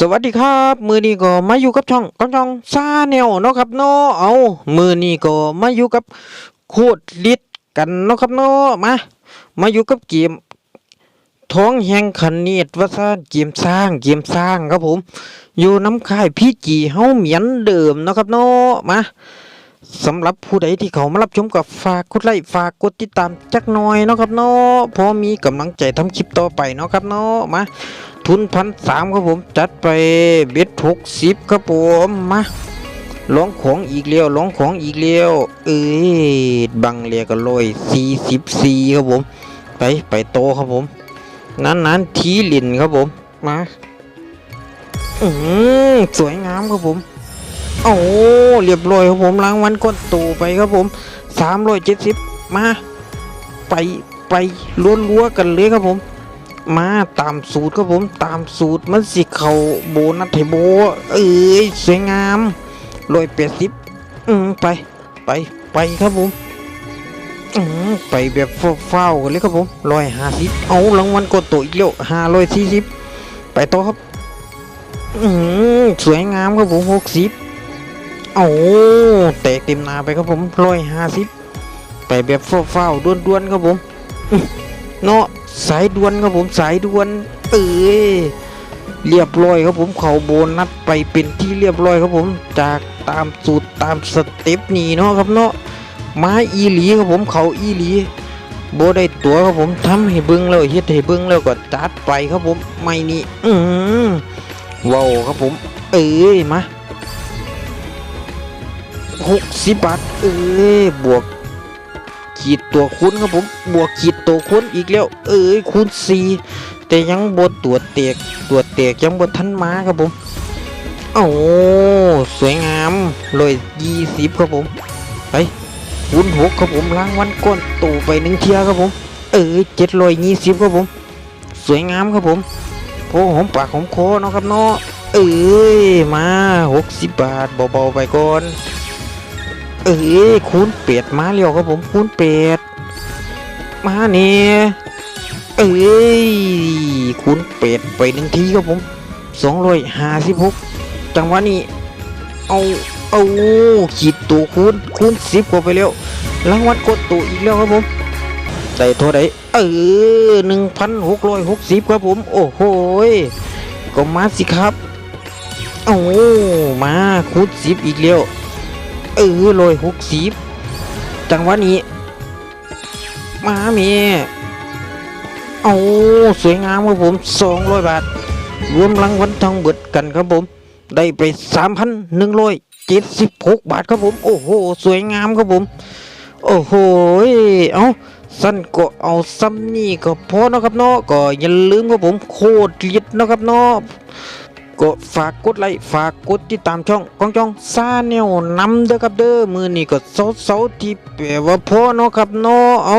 สวัสดีครับ มือนี้ก็มาอยู่กับช่องก้องช่องซาแนวเนาะครับเนาะเอามือนี้ก็มาอยู่กับโคตรลิดกันเนาะครับเนาะมา มาอยู่กับเกมท้องแห่งคันเนตว่าซาเกมสร้างเกมสร้างครับผม อยู่น้ำค่ายพี่จีเฮาเหมียนเดิมเนาะครับเนาะมา สำหรับผู้ใดที่เขามารับชมกับฝากกดไลค์ฝากกดติดตามจักหน่อยเนาะครับเนาะพอมีกำลังใจทำคลิปต่อไปเนาะครับเนาะมาทุนพันสามครับผมจัดไปเบ็ดหกสิบครับผมมาลองของอีกเลี้ยวลองของอีกเลี้ยวเอ้ยบังเรียก็ลอยสี่สิบสี่ครับผม ไปไปโตครับผม นั้นนั้นๆทีหลินครับผมมาอืมสวยงามครับผม โอ้เรียบร้อยครับผมรางวัลก้นโตไปครับผมสามร้อยเจ็ดสิบมา ไปไปล้วนลัวกันเลยครับผม มาตามสูตรครับผมตามสูตรมันสิเขาโบนัสไทโบ เอ้ยสวยงามร้อยแปดสิบอืมไปไปไปครับผมอืมไปแบบเฝ้าๆกันเลยครับผมร้อยห้าสิบเอารางวัลกดตัวอีกแล้วห้าร้อยสี่สิบไปต่อครับ อืมสวยงามครับผมหกสิบ เอาแตกเต็มนาไปครับผมร้อยห้าสิบไปแบบเฝ้าๆด้วนๆครับผมเนาะสายด่วนครับผมสายด่วนเอ้ยเรียบร้อยครับผมเขาโบนัสไปเป็นที่เรียบร้อยครับผมจากตามสูตรตามสเต็ปนี่เนาะครับเนาะมาอีหลีครับผมเขาอีหลีโบได้ตัวครับผมทำให้เบิ้งแล้วเฮ็ดให้เบิ้งแล้วก็จัดไปครับผมไม่นี่อืมว้าวครับผม เอ้ยมา หกสิบบาทเอ้บวกขีดตัวคูณครับผมบวกขีดตัวคูณอีกแล้ว เอ้ยคูณสี่แต่ยังบนตัวเตกตัวเตกยังบนทันมาครับผมโอ้สวยงามเลยยี่สิบครับผมไปคูณหกครับผมรางวัลก้อนโตไปหนึ่งเทียครับผม เอ้ยเจ็ดร้อยยี่สิบครับผม สวยงามครับผมโพหอมปากหอมคอเนาะครับเนาะเอ้ยมาหกสิบบาทเบาๆไปก่อน เอ้ยคูณเป็ดมาเร็วครับผมคูณเป็ดมาเนี่ยเอ้ยคูณเป็ดไปหนึ่งทีครับผมสองร้อยห้าสิบหกจังหวะนี้เอาเอาขีดตัวคูณคูณสิบกว่าไปแล้วรางวัลกดตัวอีกแล้วครับผมได้เท่าไหร่เออหนึ่งพันหกร้อยหกสิบครับผม โอ้โหยก็มาสิครับเอามาคูณสิบอีกแล้ว เออลอยหกสิบจังหวะนี้ มาเมีเอาสวยงามครับผมสองร้อยบาท รวมรางวัลทองเบิดกันครับผม ได้ไปสามพันหนึ่งร้อยเจ็ดสิบหกบาทครับผม โอ้โห สวยงามครับผม โอ้โห เอาสั้นก็เอาซ้ำนี่ก็พอเนาะครับเนาะก็อย่าลืมครับผมโคตรเลียดเนาะครับเนาะ ก็ฝากกดไลค์ฝากกดติดตามช่องกองจองซาแนวนำเด้อครับเด้อมือนี้ก็เสาเสาๆที่แปลว่าพ่อเนาะครับเนาะเอา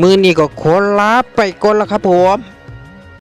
มือนี้ก็ขอลาไปก่อนละครับผม